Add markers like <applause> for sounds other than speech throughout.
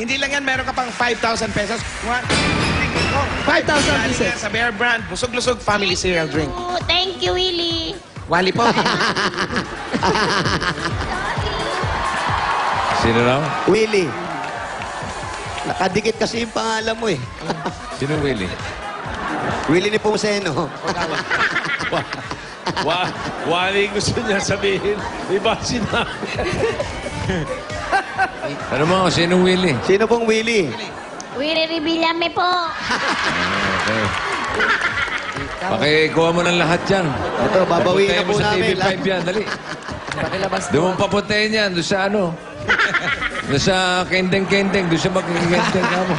Hindi lang yan, meron ka pang 5,000 pesos. One, 5,000 Galing pieces. yan Sa Bear Brand, busog-lusog family cereal drink. Oh, thank you, Willie. Wali po. <laughs> Sino raw? Willie. Nakadikit kasi yung pangalan mo eh. <laughs> Sino Willie? Willie ni Pumseno. Wa, wa, wali gusto niya sabihin. Iba sinabi. <laughs> <laughs> Ano mo, sino Willie? Sino pong Willie? Willie Revillame po. Okay. Pakikuha mo ng lahat yan. Ito, babawiin na Papuntahin po mo sa namin. TV5 yan, dali. <laughs> Doon mo papuntahin yan, doon sa ano. <laughs> Doon sa kendeng-kendeng, doon sa magkendeng ka mo.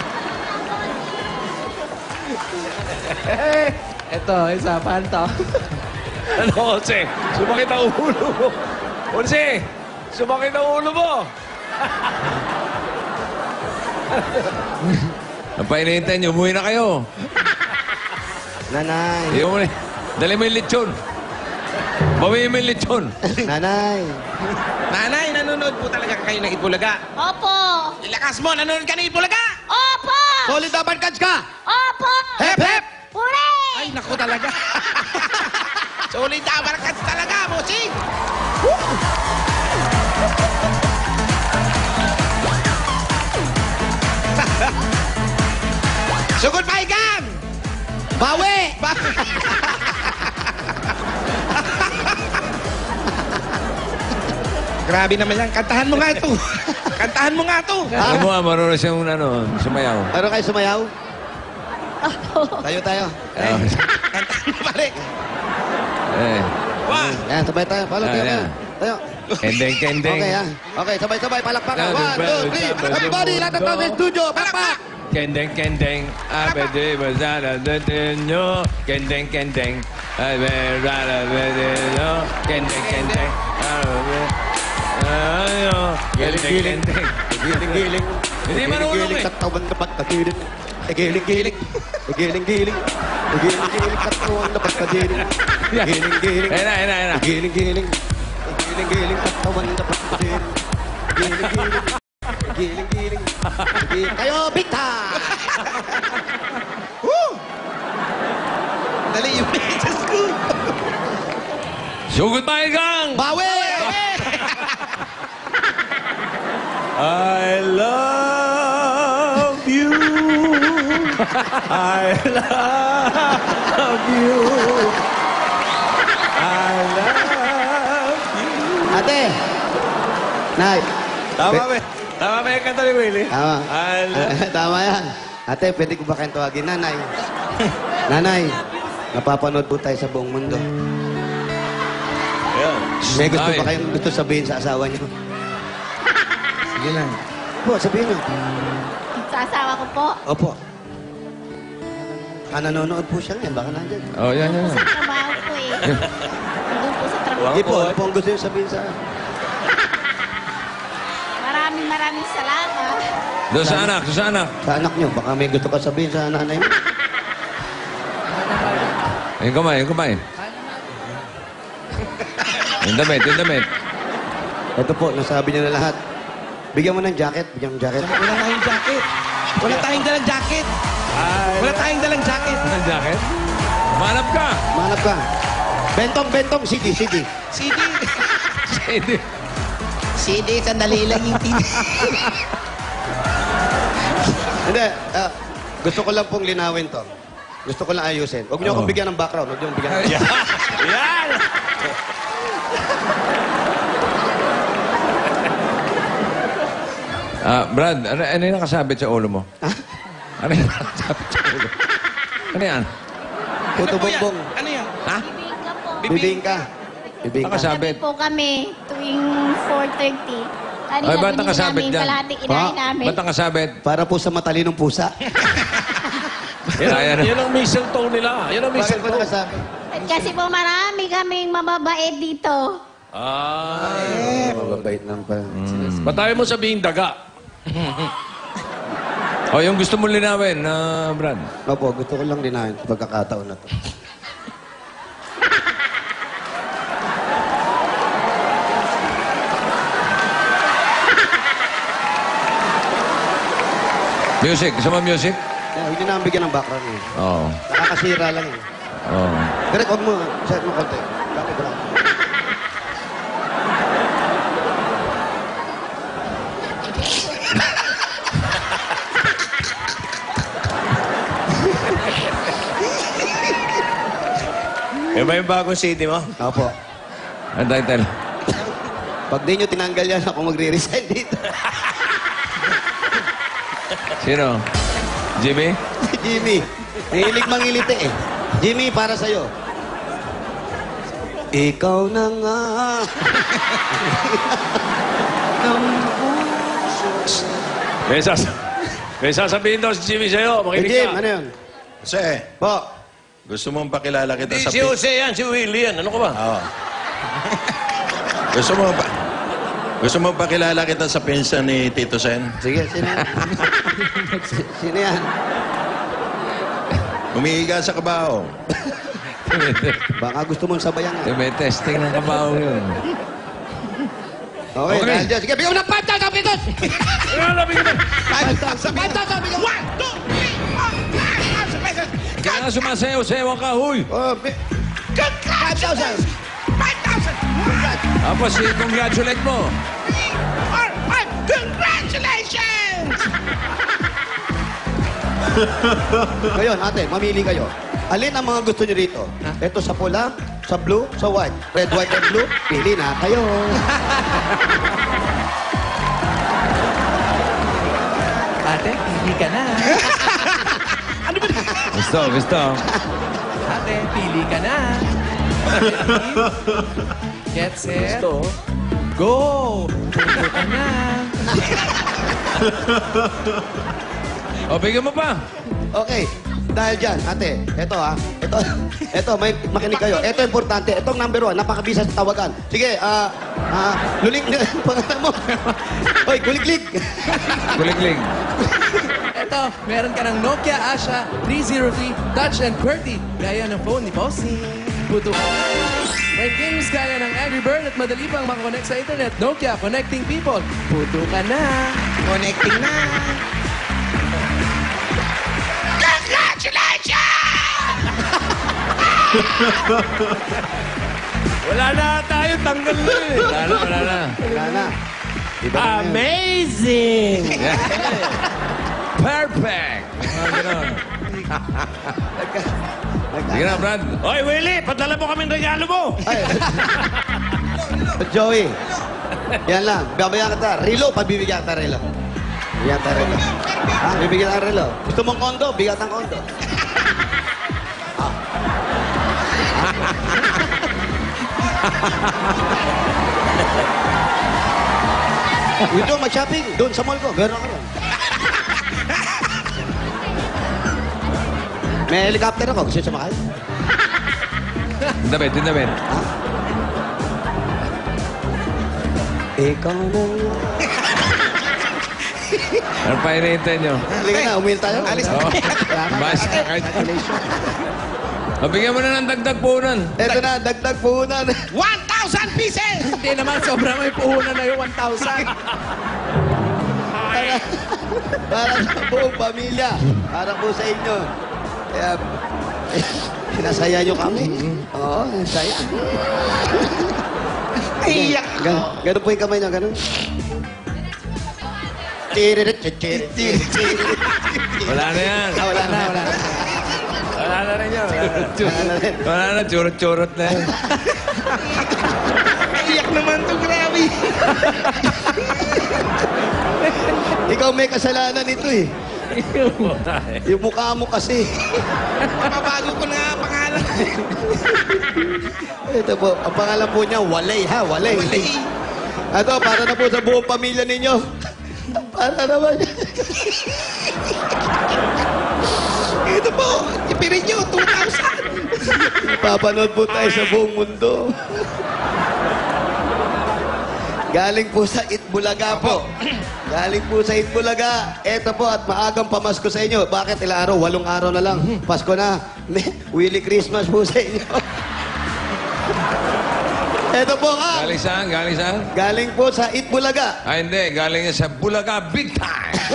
Ito, isa, paano to? Ano, Jose? Sumakit ang ulo mo. Jose, sumakit ang ulo mo. <laughs> Ang painihintayin niyo, umuwi na kayo. Nanay. Iyo mo na. Dali mo yung lechon. Bawiin mo yung lechon. <laughs> Nanay. Nanay, nanonood po talaga kayo ng Itbulaga. Opo. Ilakas mo, nanonood ka ng Itbulaga! Opo. Solid dapat catch ka! Opo. Hep, hep! Hooray! Ay, naku talaga. <laughs> Solid na, barakas talaga, bossing! Sugod paigan! Bawi! Ba- <laughs> Grabe naman yan. Kantahan mo nga ito. <laughs> Kantahan mo nga ito. Alam mo ah, marunong siyang ano, sumayaw. Meron kayo sumayaw? Tayo tayo. Ah, <laughs> Kantahan mo pare. eh. One, Yan, sabay tayo. Palo, Ah, tayo. yan. Tayo. Kendeng, kendeng. Okay, yan. Okay, sabay-sabay. Palakpakan. One, two, three. Everybody, lahat ng tao sa studio. Palakpak! Kendeng, kendeng. Abede, bazara, detenyo. Kendeng, kendeng. Abera, detenyo. Kendeng, kendeng. Ayo. Kendeng, kendeng. Giling-giling. Hindi marunong eh. katawan na pagkagiling. Giling-giling. Giling-giling. Giling-giling, katawan na pagkagiling. Giling-giling. Ayun na, ayun na, ayun na. Giling-giling. Giling-giling, katawan na pagkagiling. Giling-giling. Giling-giling. Giling- Kayo, big time! dali yung Diyos ko. Sugod tayo gang! Bawi! <laughs> I love you. I love you. I love you. Ate! Nay! Tama ba? Tama ba yung kanta ni Willie? Tama. I love <laughs> Tama yan. Ate, pwede ko ba kayong tawagin? Nanay. Nanay, napapanood po tayo sa buong mundo. Ayun. May gusto Ay. ba kayong gusto sabihin sa asawa niyo? Sige lang. Po, sabihin niyo. Sa asawa ko po. Opo. Ah, nanonood po siya ngayon. Baka nandyan. Oh, yan, yan. Sa trabaho ko eh. Nandun po sa trabaho. Hindi po. Ano po ang gusto niyo sabihin sa... Maraming maraming salamat. Doon sa anak, doon sa anak. Sa anak niyo. Baka may gusto ka sabihin sa nanay mo. Yung kamay, yung kamay. Yung damit, yung damit. Ito po, nasabi niya na lahat. Bigyan mo ng jacket. Bigyan mo ng jacket. Wala tayong jacket. Wala tayong dalang jacket. Wala tayong dalang jacket. Ang jacket? Manap ka! Manap ka. Bentong, bentong. CD, CD. CD. Hindi. CD, sandali lang yung TV. Hindi. ah, gusto ko lang pong linawin to. Gusto ko lang ayusin. Huwag niyo akong Oo. bigyan ng background. Huwag niyo akong bigyan ng Yan! Ah, Brad, ano, ano yung nakasabit sa ulo mo? Ano yung nakasabit sa ulo? Ano yan? Puto Ano yan? bongbong. Ano yan? Ha? Bibingka po. Bibingka. Bibingka. Nakasabit. Po kami tuwing 4.30. Kanina Ay, ba't binili nakasabit namin dyan? kalahating inahin namin. Ba't nakasabit? Para po sa matalinong pusa. <laughs> Yan, Kaya na. ang, yan ang mistletoe nila. Yan ang Bakit po mistletoe. nakasabi? At kasi po marami kaming mababait dito. Ah. Mababait naman pa. Ba't tayo mo sabihin daga? <laughs> O, yung gusto mo linawin, na Brad. Opo, gusto ko lang linawin sa pagkakataon na to. Music. Gusto mo music? Eh, Huwag niyo na ang bigyan ng background eh. Oo. Nakakasira lang eh. Oo. Direk, huwag mo. Set mo konti. Kapit lang. <laughs> Yan ba yung bagong city mo? Opo. Ang title. Pag di nyo tinanggal yan, ako magre-resign dito. Sino? Jimmy? Jimmy, nahilig mangiliti eh. Jimmy, para sa'yo. Ikaw na nga. May, sas may sasabihin daw si Jimmy sa'yo. Eh, Makinig Jim, ka. ano yun? Jose, Po, gusto mong pakilala kita Hindi sa... si Jose yan, si Willie yan. Ano ka ba? Oo. gusto mo pa... Gusto mo pakilala kita sa pinsan ni Tito Sen? sige, sino yan? Si- <laughs> sino yan? Umiiga sa kabaho. Baka gusto mong sabayan Eh, nga. May testing ng kabaho yun. Okay, Okay. dahil dyan. Sige, bigyan mo ng 5,000 pesos! Ano labi ka 5,000 bigyan mo! Kaya nga sumasayaw-sayaw ka, huy! Oh, bi- 5,000! Tapos, i-congratulate mo. Ngayon, ate, mamili kayo. Alin ang mga gusto nyo rito? Ito sa pula, sa blue, sa white. Red, white, and blue. Pili na kayo. Ate, pili ka na. <laughs> Gusto, gusto. Ate, pili ka na. Get set. Go! Ka na. O, bigyan mo pa. Okay. Dahil dyan, ate, ito ha. Ito, ito, <laughs> may makinig kayo. Ito importante. Itong number one, napakabisa sa tawagan. Sige, ah, ah, luling, <laughs> pangalan mo. Hoy, kuliklik. <laughs> Kuliglig. Ito, meron ka ng Nokia Asha 303 Touch and QWERTY. Gaya ng phone ni Bossy. Puto. May games gaya ng Angry Bird at madali pang makakonect sa internet. Nokia, connecting people. Puto ka na. Connecting na. Wala na tayo, tanggal na eh. Wala na, wala na. Wala na. Iba na ngayon. Amazing! Perfect! Mga ganun. <laughs> Sige na, Brad. Oy, Willie, padala mo kaming regalo mo. Ay. Joey. Yan lang. Babayan kita. Rilo, pabibigyan kita Rilo. Bigyan kita Rilo. Ha? Bibigyan kita Rilo. Gusto mong kondo? Bigyan ng kondo. Ito, <laughs> mag-shopping. Doon sa mall ko. Gano'n ka rin. May helicopter ako. Gusto niyo sumakay? Damit, yung damit. Ikaw na nga. <laughs> Ano pa hinihintay nyo? Halika na, umil tayo. Alis Oo. Mas, kahit... O, bigyan mo na ng dagdag punan. Ito na, dagdag puhunan. 1,000 pieces! Hindi naman, sobrang may puhunan na yung 1,000. para, <laughs> para sa buong pamilya. Para po sa inyo. Kaya, <laughs> sinasaya nyo kami. Oo, saya. <laughs> Iyak Gan ganun po yung kamay nyo, ganun. Tiririt, tiririt, tiririt, tiririt. Wala na yan. Ah, wala na, wala na. Wala na rin yun. wala na. Wala churot-churot na yan. <laughs> Iyak naman to, grabe. Ikaw may kasalanan ito eh. Yung mukha mo kasi. Mababago ko na nga pangalan. <laughs> Ito po, ang pangalan po niya, Walay ha, Walay. Ito, para na po sa buong pamilya ninyo. Para naman. Ito po, ipirin nyo, 2,000. Papanood po tayo sa buong mundo. Galing po sa Itbulaga po. <clears throat> Galing po sa Itbulaga. Eto po at maagang pamasko sa inyo. Bakit ilang araw? Walong araw na lang. Mhm. Pasko na. Willy Christmas po sa inyo. <laughs> Eto po ka. Galing saan? Galing saan? Galing po sa Itbulaga. Ah, hindi. Galing sa Bulaga Big Time. <laughs>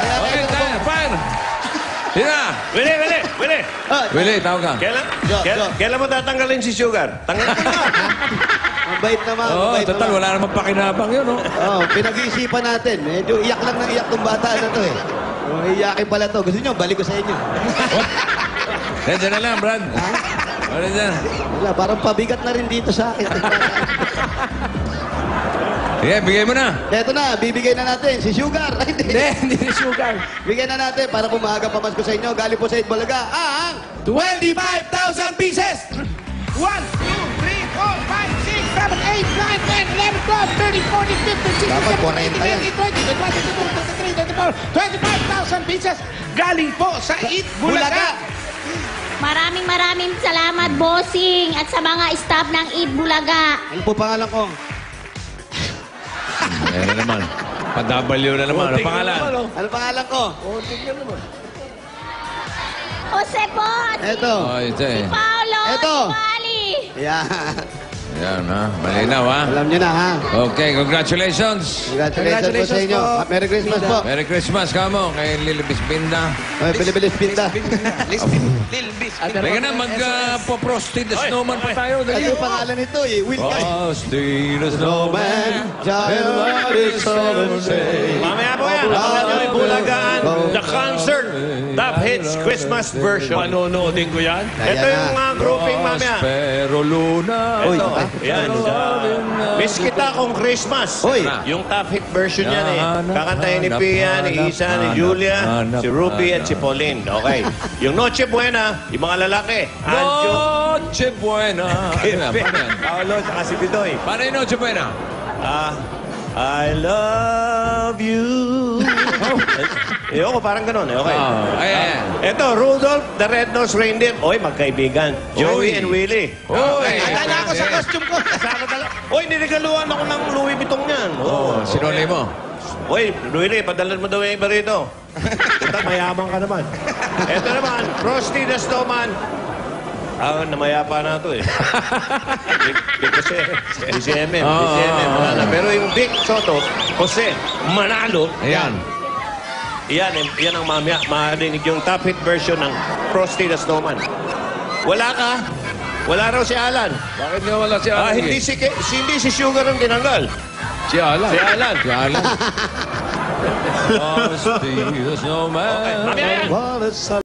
Kaya Okay, eto po. tayo. Willie, tawag ka. Kailan, Jo, kailan, Jo. kailan mo tatanggalin si Sugar? Tanggalin mo. Ang <laughs> bait naman, ang Oo, bait total, naman. wala namang pakinabang yun, oh. Oh, pinag-iisipan natin. Medyo iyak lang ng iyak tong bata na to eh. Oh, iyakin pala to. Gusto nyo, balik ko sa inyo. Diyan na lang, Brad. Ano dyan? Wala, parang pabigat na rin dito sa akin. <laughs> Sige, bigay mo na. Eto na, bibigay na natin si Sugar. <laughs> Hindi. Hindi, hindi ni Sugar. Bigyan na natin para pumaga pamasko sa inyo. Galing po sa Itbulaga. Ang 25,000 pieces! 1, 2, 3, 4, 5, 6, 7, 8, 9, 10, 11, 12, 13, 14, 15, 16, Dapat 17, 40 yan. 18, 20, 21, 22, 23, 24, 25,000 pieces galing po sa Eat Bulaga. Maraming maraming salamat, bossing, at sa mga staff ng Eat Bulaga. Ano po pangalan ko? Ayan na naman. Pa-W na naman. Ano pangalan? Ano pangalan ko? Jose po, at Eto. Oh, ito eh. Paolo, Eto. at Wally. Yan. Ha? Malinaw, ha? Alam nyo na, ha? Okay, congratulations. Congratulations, po sa Congratulations inyo. po. Merry Christmas po. Merry Christmas, kamo, kay Lili Bispinda. Ay, Bilibilis pinta. Teka na, mag-po-prostate the snowman pa tayo. Ano yung pangalan nito eh? Will Guy. Prostate the snowman. January 17. Mamaya po yan. Abangan nyo yung Bulagaan, the. Hits Christmas version. Panonoodin ko yan. Ito Ayan yung na. uh, grouping mamaya. Pero Luna. Uy, Ito, ah. yan. Miss kita kung Christmas. Uy. Yung top hit version yan eh. Hanap, Kakantayin ni hanap, Pia, ni hanap, Isa, ni hanap, Julia, hanap, si Ruby at hanap. si Pauline. Okay. Yung Noche Buena, yung mga lalaki. Anjo, Noche Buena. Ano? Paano yan? Paolo, saka si Bidoy. Paano yung Noche Buena? Ah, I love you. <laughs> eh, ako parang ganun eh. Okay. Oh, ay, ay, ay. Ito, Rudolph the Red-Nosed Reindeer. Oy, magkaibigan. Joey Uy. and Willie. Uy! Akala ko sa costume ko. <laughs> Kasama talaga. Oy, ninigaluhan ako ng Louis Vuitton niyan. Oh, sinuli mo. Oy, Willie, padalan mo daw yung iba rito. Ito, <laughs> mayaman ka naman. Ito naman, Frosty the Snowman. Ah, namayapa na ito eh. <laughs> Big, big Jose. BCMM. oo, Wala na. Pero yung Big Soto, Jose, Manalo. Ayan. Yan, yan ang mamaya. Marinig yung top hit version ng Frosty the Snowman. Wala ka? Wala raw si Alan. Bakit nga wala si Alan? Ah, hindi si, Ke- si, hindi si Sugar ang tinanggal. Si Alan. Si Alan. Si Alan. <laughs> Frosty the Snowman. Mamaya yan.